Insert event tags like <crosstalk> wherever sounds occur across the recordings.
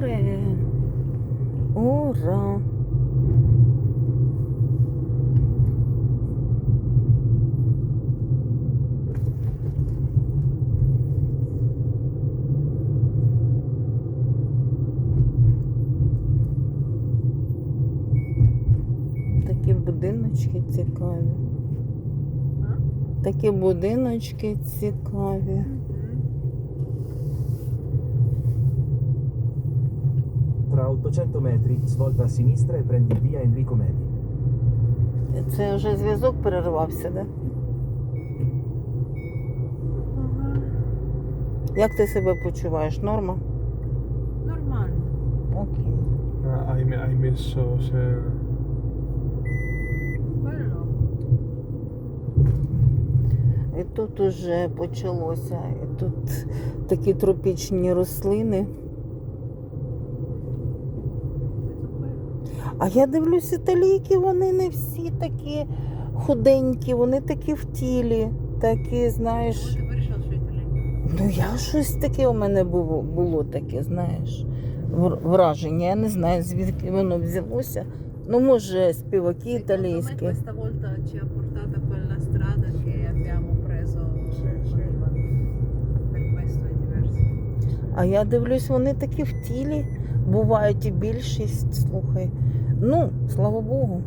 море. Ура! Такі будиночки цікаві. Такі будиночки цікаві. 800 metri, svolta a sinistra e prendi via Enrico Medi. Це вже зв'язок перервався, да? Як ти себе почуваєш? Норма? Нормально. Окей. Hai, hai messo se... Quello. І тут уже почалося. І тут такі тропічні рослини. А я дивлюсь, італійки, вони не всі такі худенькі, вони такі в тілі, такі, знаєш. Ну я щось таке у мене було, було таке, знаєш, враження. Я не знаю, звідки воно взялося. Ну, може, співаки італійські. А я дивлюсь, вони такі в тілі. Бувають і більшість, слухай. Ну, слава Богу.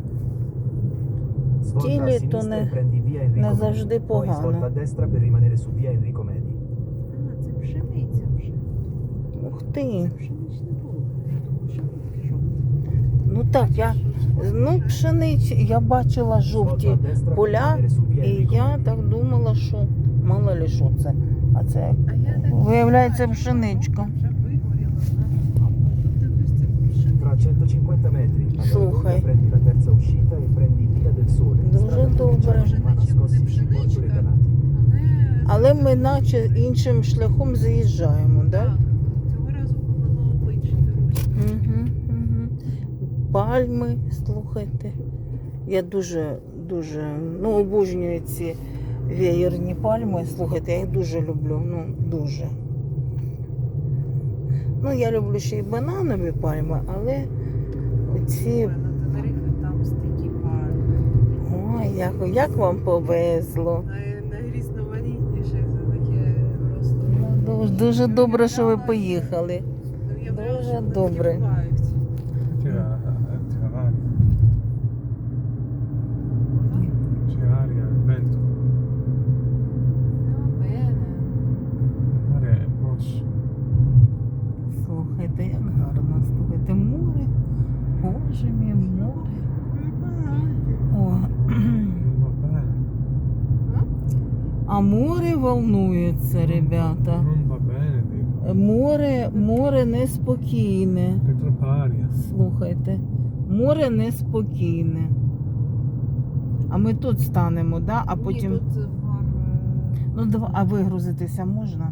Тілі то не- не завжди погано. А, це пшениця вже. Ух ти. Ну так, я ну, пшениці, я бачила жовті поля, і я так думала, що мало ли що це. А це Виявляється, пшеничка. Вже вигоріла. знаєш. А тут дивлюсь, це пшениця. Tra 150 metri, Слухай. prendi la terza uscita e prendi via del sole. Дуже добре. Але, ми наче іншим шляхом заїжджаємо, так? так, цього разу було. Угу, угу. Пальми, слухайте. Я дуже, дуже ну, обожнюю ці веєрні пальми. Слухайте, я їх дуже люблю. Ну, дуже. Ну, я люблю ще й бананові пальми, але оці. Ой, як, як вам повезло. Найрізноманітніше це таке просто. Ну, дуже, добре, що ви поїхали. Ну, Дуже добре. О. <clears throat> А море волнується, ребята. Море, море неспокійне. Слухайте, море неспокійне. А ми тут станемо, да? а потім. Ну, два... а вигрузитися можна?